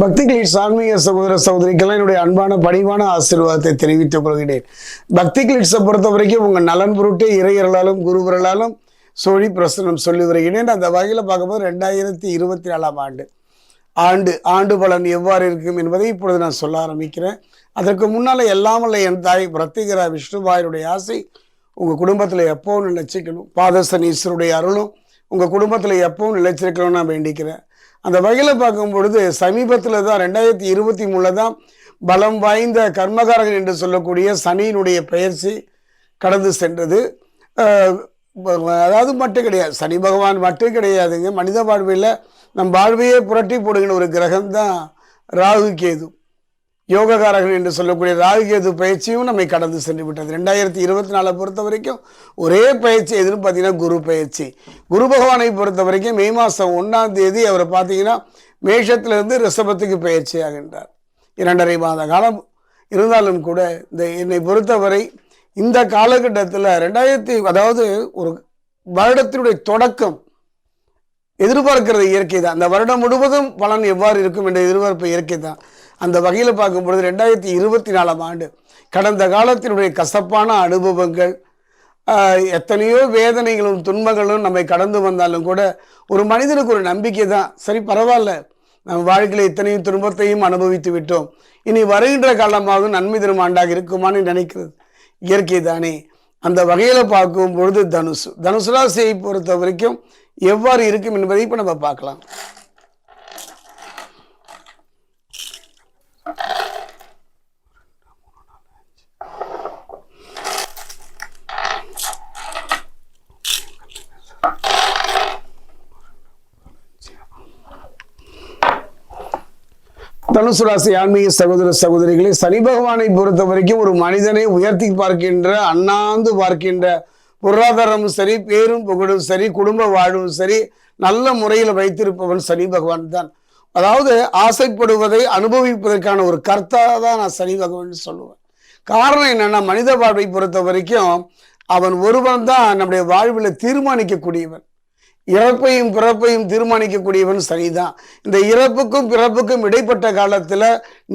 பக்தி ஆன்மீக சகோதர சகோதரிக்கெல்லாம் என்னுடைய அன்பான பணிவான ஆசீர்வாதத்தை தெரிவித்துக் கொள்கிறேன். பக்தி பொறுத்த வரைக்கும் உங்கள் நலன் பொருட்டே இறையர்களாலும் குருவர்களாலும் சோழி பிரசனம் சொல்லி வருகிறேன். அந்த வகையில் பார்க்கும்போது ரெண்டாயிரத்தி இருபத்தி நாலாம் ஆண்டு. ஆண்டு ஆண்டு பலன் எவ்வாறு இருக்கும் என்பதை இப்பொழுது நான் சொல்ல ஆரம்பிக்கிறேன். அதற்கு முன்னால் எல்லாம் என் தாய் பிரத்திகரா விஷ்ணுபாயருடைய ஆசை உங்கள் குடும்பத்தில் எப்பவும் பாதசன் பாதசனீஸ்வருடைய அருளும் உங்கள் குடும்பத்தில் எப்பவும் நிலைச்சிருக்கணும்னு நான் வேண்டிக்கிறேன். அந்த வகையில் பார்க்கும் பொழுது சமீபத்தில் தான் ரெண்டாயிரத்தி இருபத்தி மூணில் தான் பலம் வாய்ந்த கர்மகாரகன் என்று சொல்லக்கூடிய சனியினுடைய பெயர்ச்சி கடந்து சென்றது. அதாவது மட்டும் கிடையாது. சனி பகவான் மட்டும் கிடையாதுங்க. மனித வாழ்வில் நம் வாழ்வையே புரட்டி போடுகிற ஒரு கிரகம் தான் ராகு கேது. யோககாரகன் என்று சொல்லக்கூடிய ராகுகேது பயிற்சியும் நம்மை கடந்து சென்று விட்டது. ரெண்டாயிரத்தி இருபத்தி நாலை பொறுத்த வரைக்கும் ஒரே பயிற்சி எதுன்னு பார்த்தீங்கன்னா குரு பயிற்சி. குரு பகவானை பொறுத்த வரைக்கும் மே மாதம் ஒன்றாம் தேதி அவரை பார்த்தீங்கன்னா மேஷத்திலிருந்து ரிஷபத்துக்கு பயிற்சி ஆகின்றார். இரண்டரை மாத காலம் இருந்தாலும் கூட இந்த என்னை பொறுத்தவரை இந்த காலகட்டத்தில் ரெண்டாயிரத்தி அதாவது ஒரு வருடத்தினுடைய தொடக்கம் எதிர்பார்க்கிறது இயற்கை தான் அந்த வருடம் முழுவதும் பலன் எவ்வாறு இருக்கும் என்ற எதிர்பார்ப்பு இயற்கை தான் அந்த வகையில் பார்க்கும் பொழுது ரெண்டாயிரத்தி இருபத்தி நாலாம் ஆண்டு கடந்த காலத்தினுடைய கசப்பான அனுபவங்கள் எத்தனையோ வேதனைகளும் துன்பங்களும் நம்மை கடந்து வந்தாலும் கூட ஒரு மனிதனுக்கு ஒரு நம்பிக்கை தான். சரி பரவாயில்ல. நம்ம வாழ்க்கையில் இத்தனையும் துன்பத்தையும் அனுபவித்து விட்டோம். இனி வருகின்ற காலமாவது நன்மை தரும் ஆண்டாக இருக்குமான்னு நினைக்கிறது. இயற்கை தானே. அந்த வகையில் பார்க்கும் பொழுது தனுசு. தனுசு ராசியை பொறுத்த வரைக்கும் எவ்வாறு இருக்கும் என்பதை இப்போ நம்ம பார்க்கலாம். தனுசு ராசி ஆன்மீக சகோதர சகோதரிகளை சனி பகவானை பொறுத்த வரைக்கும் ஒரு மனிதனை உயர்த்தி பார்க்கின்ற அண்ணாந்து பார்க்கின்ற பொருளாதாரமும் சரி பேரும் புகழும் சரி குடும்ப வாழ்வும் சரி நல்ல முறையில் வைத்திருப்பவன் சனி பகவான் தான். அதாவது ஆசைப்படுவதை அனுபவிப்பதற்கான ஒரு கர்த்தா தான் நான் சனி பகவான் சொல்லுவேன். காரணம் என்னன்னா மனித வாழ்வை பொறுத்த வரைக்கும் அவன் ஒருவன் தான் நம்முடைய வாழ்வில் தீர்மானிக்கக்கூடியவன். இறப்பையும் பிறப்பையும் தீர்மானிக்கக்கூடியவன் சனிதான் இந்த இறப்புக்கும் பிறப்புக்கும் இடைப்பட்ட காலத்தில்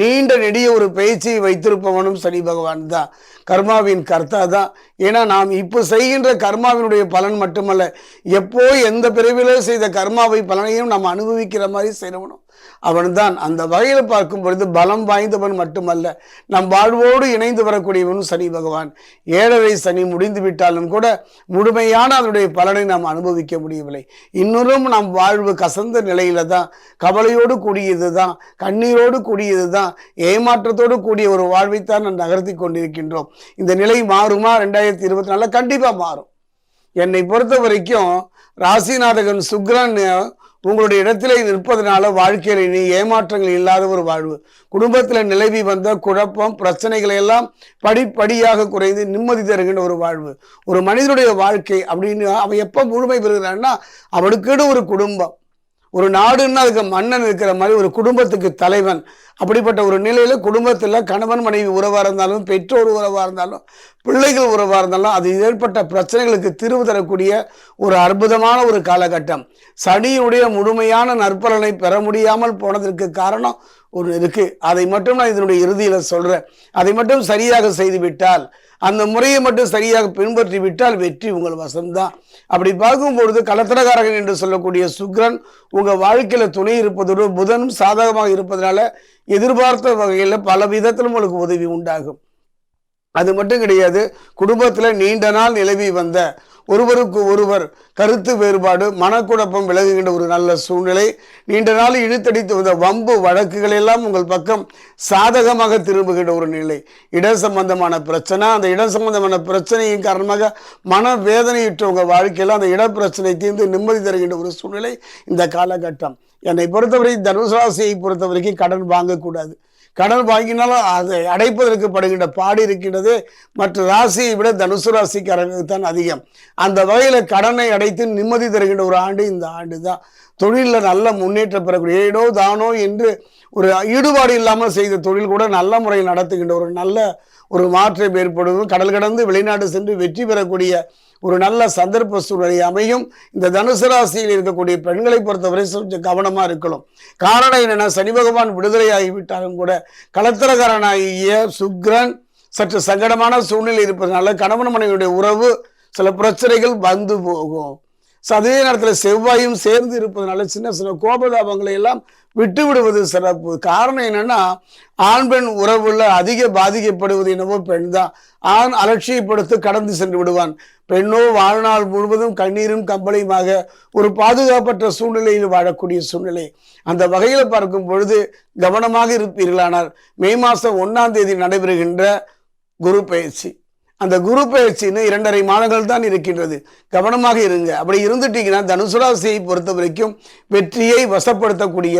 நீண்ட நெடிய ஒரு பயிற்சியை வைத்திருப்பவனும் சனி பகவான் தான். கர்மாவின் கர்த்தா தான். ஏன்னா நாம் இப்போ செய்கின்ற கர்மாவினுடைய பலன் மட்டுமல்ல எப்போ எந்த பிறவில செய்த கர்மாவை பலனையும் நாம் அனுபவிக்கிற மாதிரி செய்யணும் அவன்தான். அந்த வகையில் பார்க்கும் பொழுது பலம் வாய்ந்தவன் மட்டுமல்ல நம் வாழ்வோடு இணைந்து வரக்கூடியவனும் சனி பகவான். ஏழரை சனி முடிந்து விட்டாலும் கூட முழுமையான அதனுடைய பலனை நாம் அனுபவிக்க முடியவில்லை. இன்னொரும் நம் வாழ்வு கசந்த நிலையில தான் கவலையோடு கூடியது தான் கண்ணீரோடு கூடியது தான் ஏமாற்றத்தோடு கூடிய ஒரு வாழ்வைத்தான் நாம் நகர்த்தி கொண்டிருக்கின்றோம். இந்த நிலை மாறுமா? ரெண்டாயிரத்தி இருபத்தி நாலில் கண்டிப்பாக மாறும். என்னை பொறுத்த வரைக்கும் ராசிநாதகன் சுக்ரன் உங்களுடைய இடத்திலே நிற்பதனால வாழ்க்கையில் இனி ஏமாற்றங்கள் இல்லாத ஒரு வாழ்வு. குடும்பத்தில் நிலவி வந்த குழப்பம் பிரச்சனைகளை எல்லாம் படிப்படியாக குறைந்து நிம்மதி தருகின்ற ஒரு வாழ்வு. ஒரு மனிதனுடைய வாழ்க்கை அப்படின்னு அவன் எப்போ முழுமை பெறுகிறான்னா அவனுக்குன்னு ஒரு குடும்பம். ஒரு நாடுன்னா அதுக்கு மன்னன் இருக்கிற மாதிரி ஒரு குடும்பத்துக்கு தலைவன். அப்படிப்பட்ட ஒரு நிலையில் குடும்பத்தில் கணவன் மனைவி உறவாக இருந்தாலும் பெற்றோர் உறவாக இருந்தாலும் பிள்ளைகள் உறவாக இருந்தாலும் அது ஏற்பட்ட பிரச்சனைகளுக்கு தீர்வு தரக்கூடிய ஒரு அற்புதமான ஒரு காலகட்டம். சனியுடைய முழுமையான நற்பலனை பெற முடியாமல் போனதற்கு காரணம் ஒரு இருக்கு. அதை மட்டும் நான் இதனுடைய இறுதியில் சொல்றேன். அதை மட்டும் சரியாக செய்து விட்டால் அந்த முறையை மட்டும் சரியாக பின்பற்றி விட்டால் வெற்றி உங்கள் வசம்தான் அப்படி பார்க்கும்பொழுது கலத்திரகாரகன் என்று சொல்லக்கூடிய சுக்ரன் உங்க வாழ்க்கையில துணை இருப்பதோடு புதனும் சாதகமாக இருப்பதனால எதிர்பார்த்த வகையில் பல விதத்திலும் உங்களுக்கு உதவி உண்டாகும். அது மட்டும் கிடையாது. குடும்பத்தில் நீண்ட நாள் நிலவி வந்த ஒருவருக்கு ஒருவர் கருத்து வேறுபாடு மனக்குழப்பம் விலகுகின்ற ஒரு நல்ல சூழ்நிலை. நீண்ட நாள் இழுத்தடித்து வந்த வம்பு வழக்குகள் எல்லாம் உங்கள் பக்கம் சாதகமாக திரும்புகின்ற ஒரு நிலை. இட சம்பந்தமான பிரச்சனை அந்த இட சம்பந்தமான பிரச்சனையின் காரணமாக மன வேதனையிட்ட உங்கள் வாழ்க்கையில் அந்த இடப்பிரச்சனை தீர்ந்து நிம்மதி தருகின்ற ஒரு சூழ்நிலை இந்த காலகட்டம். என்னை பொறுத்தவரை தனுசு ராசியை பொறுத்த வரைக்கும் கடன் வாங்கக்கூடாது. கடன் வாங்கினாலும் அதை அடைப்பதற்கு படுகின்ற பாடு இருக்கின்றது. மற்ற ராசியை விட தனுசு ராசிக்காரங்களுக்கு தான் அதிகம். அந்த வகையில் கடனை அடைத்து நிம்மதி தருகின்ற ஒரு ஆண்டு இந்த ஆண்டு தான். தொழிலில் நல்ல முன்னேற்றம் பெறக்கூடிய ஏடோ தானோ என்று ஒரு ஈடுபாடு இல்லாமல் செய்த தொழில் கூட நல்ல முறையில் நடத்துகின்ற ஒரு நல்ல ஒரு மாற்றம் ஏற்படுவதும் கடல் கடந்து வெளிநாடு சென்று வெற்றி பெறக்கூடிய ஒரு நல்ல சந்தர்ப்ப சூழ்நிலை அமையும். இந்த தனுசு ராசியில் இருக்கக்கூடிய பெண்களை பொறுத்தவரை கொஞ்சம் கவனமாக இருக்கணும். காரணம் என்னென்னா சனி பகவான் விடுதலையாகிவிட்டாலும் கூட கலத்திரகாரனாகிய சுக்ரன் சற்று சங்கடமான சூழ்நிலை இருப்பதனால கணவன் மனைவியுடைய உறவு சில பிரச்சனைகள் வந்து போகும். சதவீத அதே நேரத்தில் செவ்வாயும் சேர்ந்து இருப்பதனால சின்ன சின்ன கோபதாபங்களை எல்லாம் விட்டு விடுவது சிறப்பு. காரணம் என்னன்னா ஆண் பெண் உறவுல அதிக பாதிக்கப்படுவது என்னவோ பெண் தான். ஆண் அலட்சியப்படுத்தி கடந்து சென்று விடுவான். பெண்ணோ வாழ்நாள் முழுவதும் கண்ணீரும் கம்பளையுமாக ஒரு பாதுகாப்பற்ற சூழ்நிலையில் வாழக்கூடிய சூழ்நிலை. அந்த வகையில் பார்க்கும் பொழுது கவனமாக இருப்பீர்களானால் மே மாதம் ஒன்றாம் தேதி நடைபெறுகின்ற குரு பயிற்சி. அந்த குரு பயிற்சின்னு இரண்டரை மாதங்கள் தான் இருக்கின்றது. கவனமாக இருங்க. அப்படி இருந்துட்டீங்கன்னா தனுசு ராசியை பொறுத்த வரைக்கும் வெற்றியை வசப்படுத்தக்கூடிய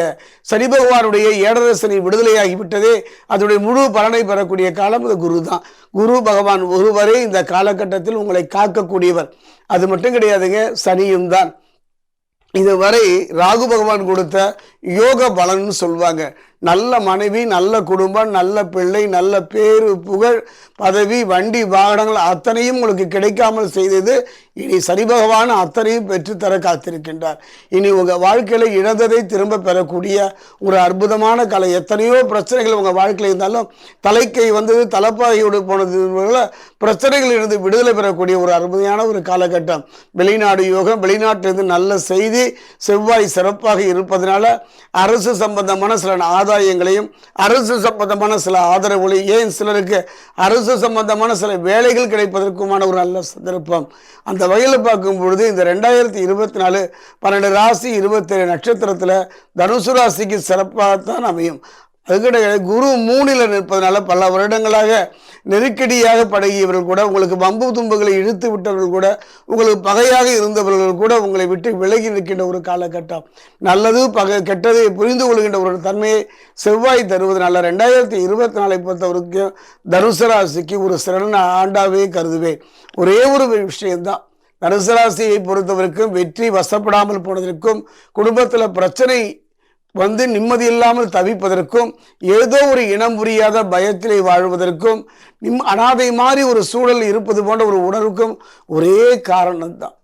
சனி பகவானுடைய ஏழரை விடுதலையாகிவிட்டதே. அதனுடைய முழு பலனை பெறக்கூடிய காலம் இந்த குரு தான். குரு பகவான் ஒருவரே இந்த காலகட்டத்தில் உங்களை காக்கக்கூடியவர். அது மட்டும் கிடையாதுங்க சனியும் தான். இதுவரை ராகு பகவான் கொடுத்த யோக பலன்னு சொல்லுவாங்க நல்ல மனைவி நல்ல குடும்பம் நல்ல பிள்ளை நல்ல பேரு புகழ் பதவி வண்டி வாகனங்கள் அத்தனையும் உங்களுக்கு கிடைக்காமல் செய்தது இனி சரிபகவான் அத்தனையும் பெற்றுத்தர காத்திருக்கின்றார். இனி உங்கள் வாழ்க்கையில் இழந்ததை திரும்ப பெறக்கூடிய ஒரு அற்புதமான கலை எத்தனையோ பிரச்சனைகள் உங்கள் வாழ்க்கையில் இருந்தாலும் தலைக்கை வந்தது தலைப்பாகையோடு போனது பிரச்சனைகள் இருந்து விடுதலை பெறக்கூடிய ஒரு அற்புதமான ஒரு காலகட்டம். வெளிநாடு யோகம் வெளிநாட்டிலிருந்து நல்ல செய்தி செவ்வாய் சிறப்பாக இருப்பதனால அரசு சம்பந்தமான சில ஆதாயங்களையும் அரசு சம்பந்தமான சில ஆதரவுகளையும் ஏன் சிலருக்கு அரசு சம்பந்தமான சில வேலைகள் கிடைப்பதற்குமான ஒரு நல்ல சந்தர்ப்பம். அந்த வகையில் பார்க்கும் பொழுது இந்த ரெண்டாயிரத்தி இருபத்தி நாலு பன்னெண்டு ராசி இருபத்தேழு நட்சத்திரத்தில் தனுசு ராசிக்கு சிறப்பாகத்தான் அமையும். அதுக்கிட்ட குரு மூணில் நிற்பதனால பல வருடங்களாக நெருக்கடியாக பழகியவர்கள் கூட உங்களுக்கு வம்பு தும்புகளை இழுத்து விட்டவர்கள் கூட உங்களுக்கு பகையாக இருந்தவர்கள் கூட உங்களை விட்டு விலகி நிற்கின்ற ஒரு காலகட்டம். நல்லது பகை கெட்டதை புரிந்து கொள்கின்ற ஒரு தன்மையை செவ்வாய் தருவதனால ரெண்டாயிரத்தி இருபத்தி நாலை பொறுத்தவரைக்கும் தனுசராசிக்கு ஒரு சிறந்த ஆண்டாவே கருதுவேன். ஒரே ஒரு விஷயம்தான். தனுசராசியை பொறுத்தவருக்கும் பொறுத்தவரைக்கும் வெற்றி வசப்படாமல் போனதற்கும் குடும்பத்தில் பிரச்சனை வந்து நிம்மதி இல்லாமல் தவிப்பதற்கும் ஏதோ ஒரு இனம் புரியாத பயத்திலே வாழ்வதற்கும் நிம் அனாதை மாதிரி ஒரு சூழல் இருப்பது போன்ற ஒரு உணர்வுக்கும் ஒரே காரணம்தான்.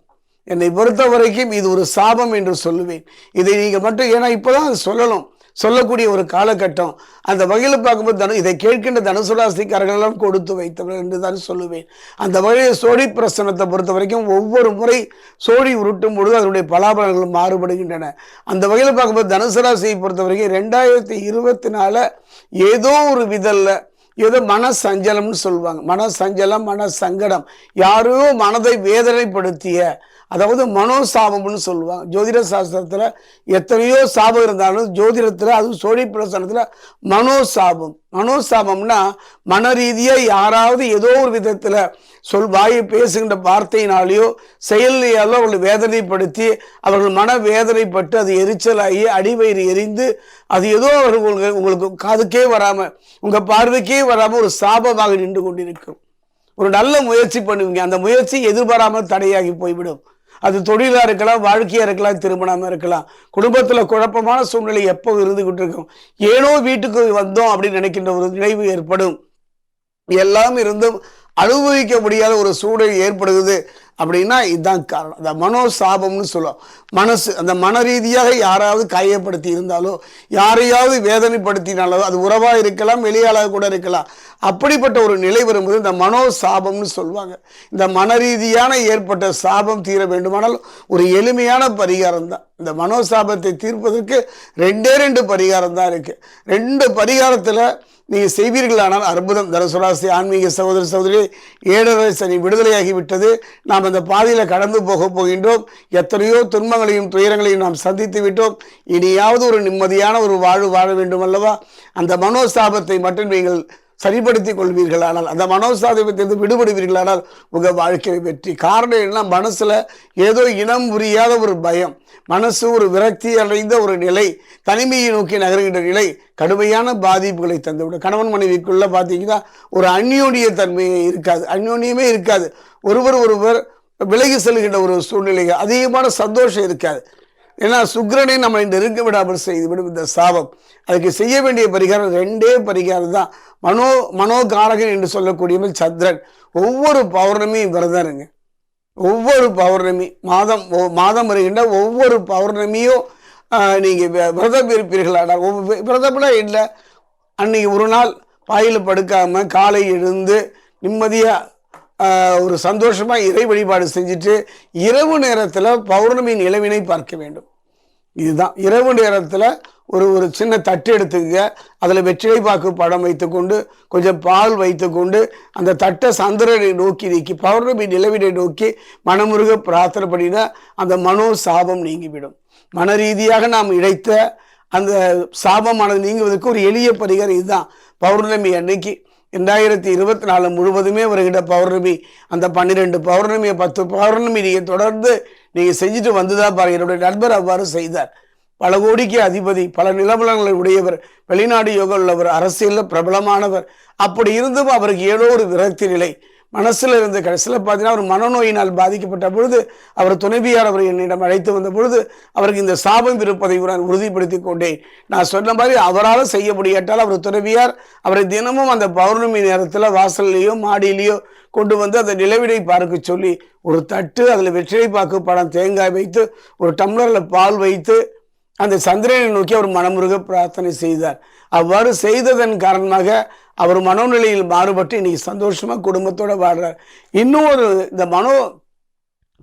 என்னை பொறுத்த வரைக்கும் இது ஒரு சாபம் என்று சொல்லுவேன். இதை நீங்கள் மட்டும் ஏன்னா இப்போதான் அது சொல்லணும். சொல்லக்கூடிய ஒரு காலகட்டம். அந்த வகையில் பார்க்கும்போது தனு இதை கேட்கின்ற தனுசு ராசிக்காரர்களெல்லாம் கொடுத்து வைத்தவர்கள் என்று தான் சொல்லுவேன். அந்த வகையில் சோழி பிரசனத்தை பொறுத்த வரைக்கும் ஒவ்வொரு முறை சோழி உருட்டும் பொழுது அதனுடைய பலாபலங்கள் மாறுபடுகின்றன. அந்த வகையில் பார்க்கும்போது தனுசு ராசியை பொறுத்த வரைக்கும் ரெண்டாயிரத்தி இருபத்தி நாலில் ஏதோ ஒரு விதல்ல ஏதோ மன சஞ்சலம்னு சொல்லுவாங்க. மன சஞ்சலம் மன சங்கடம் யாரோ மனதை வேதனைப்படுத்திய அதாவது மனோசாபம்னு சொல்லுவாங்க. ஜோதிட சாஸ்திரத்தில் எத்தனையோ சாபம் இருந்தாலும் ஜோதிடத்தில் அதுவும் சோழி பிரசனத்தில் மனோசாபம். மனோசாபம்னா மன ரீதியாக யாராவது ஏதோ ஒரு விதத்தில் சொல் வாயை பேசுகின்ற வார்த்தையினாலேயோ செயலியாலோ அவர்களை வேதனைப்படுத்தி அவர்கள் மன வேதனைப்பட்டு அது எரிச்சலாகி அடிவயிறு எரிந்து அது ஏதோ அவர்கள் உங்களுக்கு உங்களுக்கு காதுக்கே வராமல் உங்கள் பார்வைக்கே வராமல் ஒரு சாபமாக நின்று கொண்டிருக்கும். ஒரு நல்ல முயற்சி பண்ணுவீங்க. அந்த முயற்சி எதிர்பாராமல் தடையாகி போய்விடும். அது தொழிலாக இருக்கலாம் வாழ்க்கையாக இருக்கலாம் திருமணமாக இருக்கலாம். குடும்பத்தில் குழப்பமான சூழ்நிலை எப்போ இருந்துக்கிட்டு இருக்கும் ஏனோ வீட்டுக்கு வந்தோம் அப்படின்னு நினைக்கின்ற ஒரு நினைவு ஏற்படும். எல்லாம் இருந்தும் அனுபவிக்க முடியாத ஒரு சூழல் ஏற்படுகிறது. அப்படின்னா இதுதான் காரணம். அந்த மனோசாபம்னு சொல்லுவோம். மனசு அந்த மன ரீதியாக யாராவது காயப்படுத்தி இருந்தாலோ யாரையாவது வேதனைப்படுத்தினாலோ அது உறவாக இருக்கலாம் வெளியாளாக கூட இருக்கலாம். அப்படிப்பட்ட ஒரு நிலை வரும்போது இந்த மனோசாபம்னு சொல்லுவாங்க. இந்த மன ரீதியான ஏற்பட்ட சாபம் தீர வேண்டுமானால் ஒரு எளிமையான பரிகாரம் தான். இந்த மனோசாபத்தை தீர்ப்பதற்கு ரெண்டே ரெண்டு பரிகாரம் தான் இருக்குது ரெண்டு பரிகாரத்தில் நீங்கள் செய்வீர்களானால் அற்புதம். தனுசுராசி ஆன்மீக சகோதர சகோதரி ஏழரை சனி விடுதலையாகி விட்டது நாம் அந்த பாதையில் கடந்து போக போகின்றோம். எத்தனையோ துன்பங்களையும் துயரங்களையும் நாம் சந்தித்து விட்டோம். இனியாவது ஒரு நிம்மதியான ஒரு வாழ்வு வாழ வேண்டும் அல்லவா? அந்த மனோஸ்தாபத்தை மட்டும் நீங்கள் சரிப்படுத்திக் கொள்வீர்களானால் அந்த மனோசாதிபத்திலிருந்து விடுபடுவீர்களானால் உங்கள் வாழ்க்கை வெற்றி. காரணம் என்ன மனசில் ஏதோ இனம் புரியாத ஒரு பயம் மனசு ஒரு விரக்தி அடைந்த ஒரு நிலை தனிமையை நோக்கி நகர்கின்ற நிலை கடுமையான பாதிப்புகளை தந்துவிடும். கணவன் மனைவிக்குள்ளே பார்த்தீங்கன்னா ஒரு அந்யோன்ய தன்மையே இருக்காது அந்யோன்யமே இருக்காது. ஒருவர் ஒருவர் விலகி செல்கின்ற ஒரு சூழ்நிலை அதிகமான சந்தோஷம் இருக்காது. ஏன்னா சுக்கரனை நம்ம நெருங்க விடாமல் செய்துவிடும் இந்த சாபம். அதுக்கு செய்ய வேண்டிய பரிகாரம் ரெண்டே பரிகாரம் தான். மனோ மனோகாரகன் என்று சொல்லக்கூடியவன் சந்திரன். ஒவ்வொரு பௌர்ணமியும் விரதம் இருங்க. ஒவ்வொரு பௌர்ணமி மாதம் மாதம் வருகின்ற ஒவ்வொரு பௌர்ணமியும் நீங்கள் விரதம் இருப்பீர்களாடா ஒவ்வொரு விரதம்னா இல்லை அன்னைக்கு ஒரு நாள் பாயில் படுக்காமல் காலை எழுந்து நிம்மதியாக ஒரு சந்தோஷமாக இறை வழிபாடு செஞ்சுட்டு இரவு நேரத்தில் பௌர்ணமி நிலவினை பார்க்க வேண்டும். இதுதான். இரவு நேரத்தில் ஒரு ஒரு சின்ன தட்டு எடுத்துக்க அதில் வெற்றிலை பாக்கு படம் வைத்துக்கொண்டு கொஞ்சம் பால் வைத்துக்கொண்டு அந்த தட்டை சந்திரனை நோக்கி நீக்கி பௌர்ணமி நிலவினை நோக்கி மனமுருக பிரார்த்தனை பண்ணினா அந்த மனோ சாபம் நீங்கிவிடும். மன ரீதியாக நாம் இழைத்த அந்த சாபமானது நீங்குவதற்கு ஒரு எளிய பரிகாரம் இதுதான். பௌர்ணமி அன்னைக்கு ரெண்டாயிரத்தி இருபத்தி நாலு முழுவதுமே வருகிற பௌர்ணமி அந்த பன்னிரெண்டு பௌர்ணமியை பத்து பௌர்ணமி நீங்கள் தொடர்ந்து நீங்கள் செஞ்சுட்டு வந்துதான் பாருங்க. என்னுடைய நண்பர் அவ்வாறு செய்தார். பல கோடிக்கு அதிபதி பல நிலவலங்களை உடையவர் வெளிநாடு யோகம் உள்ளவர் அரசியலில் பிரபலமானவர். அப்படி இருந்தும் அவருக்கு ஏதோ ஒரு விரக்தி நிலை. மனசில் இருந்த கடைசியில் பார்த்தீங்கன்னா அவர் மனநோயினால் பாதிக்கப்பட்ட பொழுது அவர் துணைவியார் அவர் என்னிடம் அழைத்து வந்த பொழுது அவருக்கு இந்த சாபம் இருப்பதை நான் உறுதிப்படுத்தி கொண்டேன். நான் சொன்ன மாதிரி அவரால் செய்ய முடியாட்டால் அவர் துணைவியார் அவரை தினமும் அந்த பௌர்ணமி நேரத்தில் வாசல்லையோ மாடியிலையோ கொண்டு வந்து அந்த நிலவிடை பார்க்க சொல்லி ஒரு தட்டு அதில் வெற்றிலை பாக்கு படம் தேங்காய் வைத்து ஒரு டம்ளரில் பால் வைத்து அந்த சந்திரனை நோக்கி அவர் மனமுருக பிரார்த்தனை செய்தார். அவ்வாறு செய்ததன் காரணமாக அவர் மனோநிலையில் மாறுபட்டு இன்னைக்கு சந்தோஷமாக குடும்பத்தோட வாழ்கிறார் இன்னும் ஒரு இந்த மனோ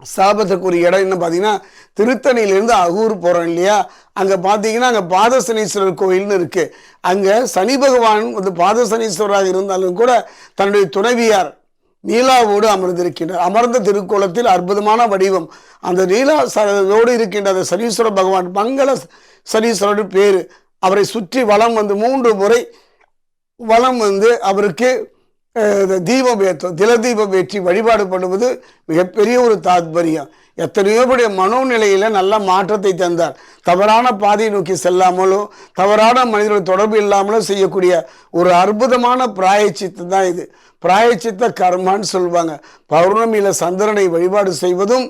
சாபத்துக்குரிய ஒரு இடம் என்ன பார்த்தீங்கன்னா திருத்தணியிலேருந்து அகூர் போகிறோம் இல்லையா? அங்கே பார்த்தீங்கன்னா அங்கே பாதசனீஸ்வரர் கோயில்னு இருக்குது அங்கே சனி பகவான் வந்து பாதசனீஸ்வரராக இருந்தாலும் கூட தன்னுடைய துணைவியார் நீலாவோடு அமர்ந்திருக்கின்றார். அமர்ந்த திருக்கோலத்தில் அற்புதமான வடிவம். அந்த நீலா சரோடு இருக்கின்ற அந்த சனீஸ்வர பகவான் மங்கள சனீஸ்வரர் பேர். அவரை சுற்றி வலம் வந்து மூன்று முறை வளம் வந்து அவருக்கு இந்த தீபம் ஏற்றும் தில தீபம் ஏற்றி வழிபாடு பண்ணுவது மிகப்பெரிய ஒரு தாத்பரியம். எத்தனையோ பேருடைய மனோநிலையில் நல்ல மாற்றத்தை தந்தார். தவறான பாதையை நோக்கி செல்லாமலோ தவறான மனிதர்கள் தொடர்பு இல்லாமலோ செய்யக்கூடிய ஒரு அற்புதமான பிராயச்சித்தம் தான் இது. பிராயச்சித்த கர்மான்னு சொல்லுவாங்க. பௌர்ணமியில சந்திரனை வழிபாடு செய்வதும்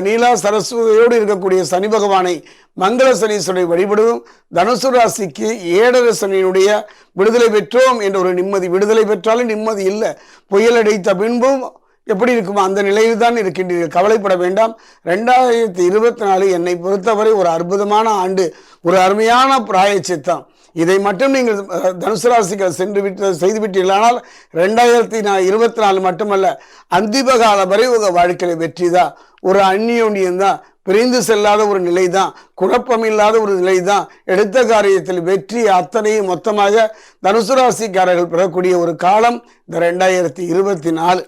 நீலா சரஸ்வதியோடு இருக்கக்கூடிய சனி பகவானை மங்கள சனீஸ்வரனை வழிபடுவோம். தனுசு ராசிக்கு ஏழரை சனியினுடைய விடுதலை பெற்றோம் என்ற ஒரு நிம்மதி விடுதலை பெற்றாலும் நிம்மதி இல்லை. புயல் அடைத்த பின்பும் எப்படி இருக்குமோ அந்த நிலையில் தான் இருக்கின்றீர்கள். கவலைப்பட வேண்டாம். ரெண்டாயிரத்தி இருபத்தி நாலு என்னை பொறுத்தவரை ஒரு அற்புதமான ஆண்டு ஒரு அருமையான பிராயச்சித்தம். இதை மட்டும் நீங்கள் தனுசு ராசிக்கு சென்று விட்டு செய்துவிட்டீர்களானால் ரெண்டாயிரத்தி நா- இருபத்தி நாலு மட்டுமல்ல அந்திம காலம் வரை உங்கள் வாழ்க்கையில் வெற்றி தான். ஒரு அந்நியோன்யம் தான் பிரிந்து செல்லாத ஒரு நிலை தான் குழப்பமில்லாத ஒரு நிலை தான் எடுத்த காரியத்தில் வெற்றி அத்தனையும் மொத்தமாக தனுசு ராசிக்காரர்கள் பெறக்கூடிய ஒரு காலம் இந்த ரெண்டாயிரத்தி இருபத்தி நாலு.